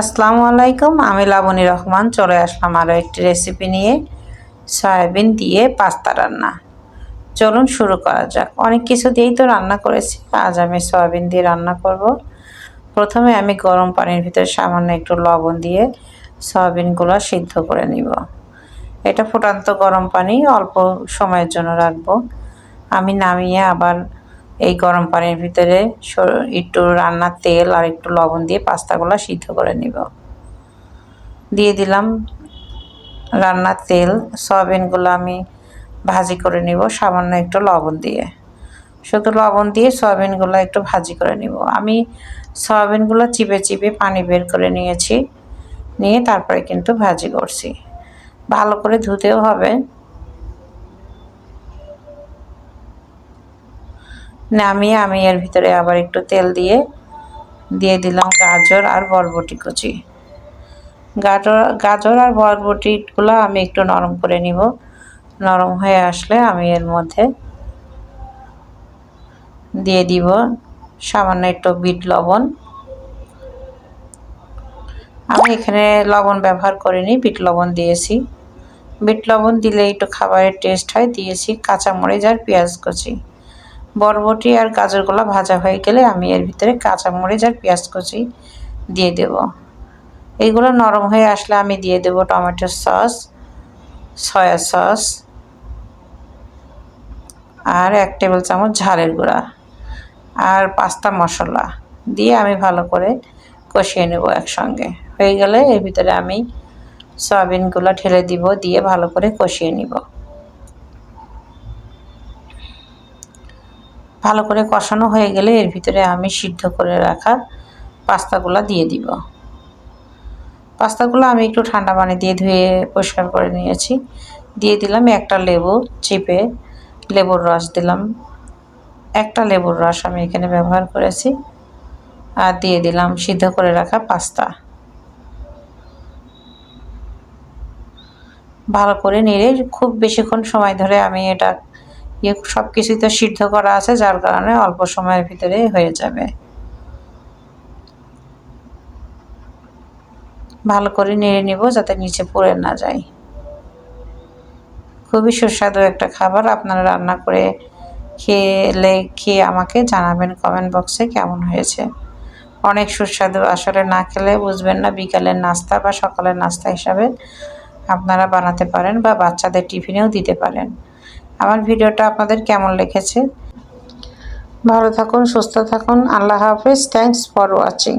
আসসালামু আলাইকুম, আমি লাবণী রহমান। চলে আসলাম আরও একটি রেসিপি নিয়ে, সয়াবিন দিয়ে পাস্তা রান্না। চলুন শুরু করা যাক। অনেক কিছু দিয়েই তো রান্না করেছি, আজ আমি সয়াবিন দিয়ে রান্না করব। প্রথমে আমি গরম পানির ভিতরে সামান্য একটু লবণ দিয়ে সয়াবিনগুলো সিদ্ধ করে নিব। এটা ফুটান্ত গরম পানি অল্প সময়ের জন্য রাখব। আমি নামিয়ে আবার এই গরম পানির ভিতরে একটু রান্নার তেল আর একটু লবণ দিয়ে পাস্তাগুলো সিদ্ধ করে নিব। দিয়ে দিলাম রান্নার তেল। সয়াবিনগুলো আমি ভাজি করে নিব, সামান্য একটু লবণ দিয়ে। শুধু লবণ দিয়ে সয়াবিনগুলো একটু ভাজি করে নিব। আমি সয়াবিনগুলো চিপে চিপে পানি বের করে নিয়েছি, নিয়ে তারপরে কিন্তু ভাজি করছি। ভালো করে ধুতেও হবে। নামিয়ে আমি এর ভিতরে আবার একটু তেল দিয়ে দিয়ে দিলাম গাজর আর বরবটি কুচি। গাজর গাজর আর বরবটিগুলো আমি একটু নরম করে নিব। নরম হয়ে আসলে আমি এর মধ্যে দিয়ে দিব সামান্য একটু বিট লবণ। আমি এখানে লবণ ব্যবহার করিনি, বিট লবণ দিয়েছি। বিট লবণ দিলে একটু খাবারের টেস্ট হয়, দিয়েছি কাঁচামরিচ আর পেঁয়াজ কুচি। বরবটি আর গাজরগুলো ভাজা হয়ে গেলে আমি এর ভিতরে কাঁচামরিচ আর পেঁয়াজ কুচি দিয়ে দেব। এইগুলো নরম হয়ে আসলে আমি দিয়ে দেব টমেটো সস, সয়া সস আর এক টেবিল চামচ ঝালের গুঁড়া আর পাস্তা মশলা দিয়ে আমি ভালো করে কষিয়ে নেব একসঙ্গে। হয়ে গেলে এর ভিতরে আমি সয়াবিনগুলো ঢেলে দিব, দিয়ে ভালো করে কষিয়ে নিব। ভালো করে কষানো হয়ে গেলে এর ভিতরে আমি সিদ্ধ করে রাখা পাস্তাগুলো দিয়ে দিব। পাস্তাগুলো আমি একটু ঠান্ডা পানি দিয়ে ধুয়ে পরিষ্কার করে নিয়েছি। দিয়ে দিলাম একটা লেবু চিপে লেবুর রস দিলাম। একটা লেবুর রস আমি এখানে ব্যবহার করেছি। আর দিয়ে দিলাম সিদ্ধ করে রাখা পাস্তা। ভালো করে নেড়ে খুব বেশিক্ষণ সময় ধরে আমি এটা ইয়ে সব কিছুই তো সিদ্ধ করা আছে, যার কারণে অল্প সময়ের ভিতরে হয়ে যাবে। ভালো করে নেড়ে নিব যাতে নিচে পড়ে না যায়। খুবই সুস্বাদু একটা খাবার, আপনারা রান্না করে খেলে খেয়ে আমাকে জানাবেন কমেন্ট বক্সে কেমন হয়েছে। অনেক সুস্বাদু, আসলে না খেলে বুঝবেন না, বিকালের নাস্তা বা সকালের নাস্তা হিসাবে আপনারা বানাতে পারেন বা বাচ্চাদের টিফিনেও দিতে পারেন। আমার ভিডিওটা আপনাদের কেমন লেগেছে? ভালো থাকুন সুস্থ থাকুন আল্লাহ হাফিজ থ্যাংকস ফর ওয়াচিং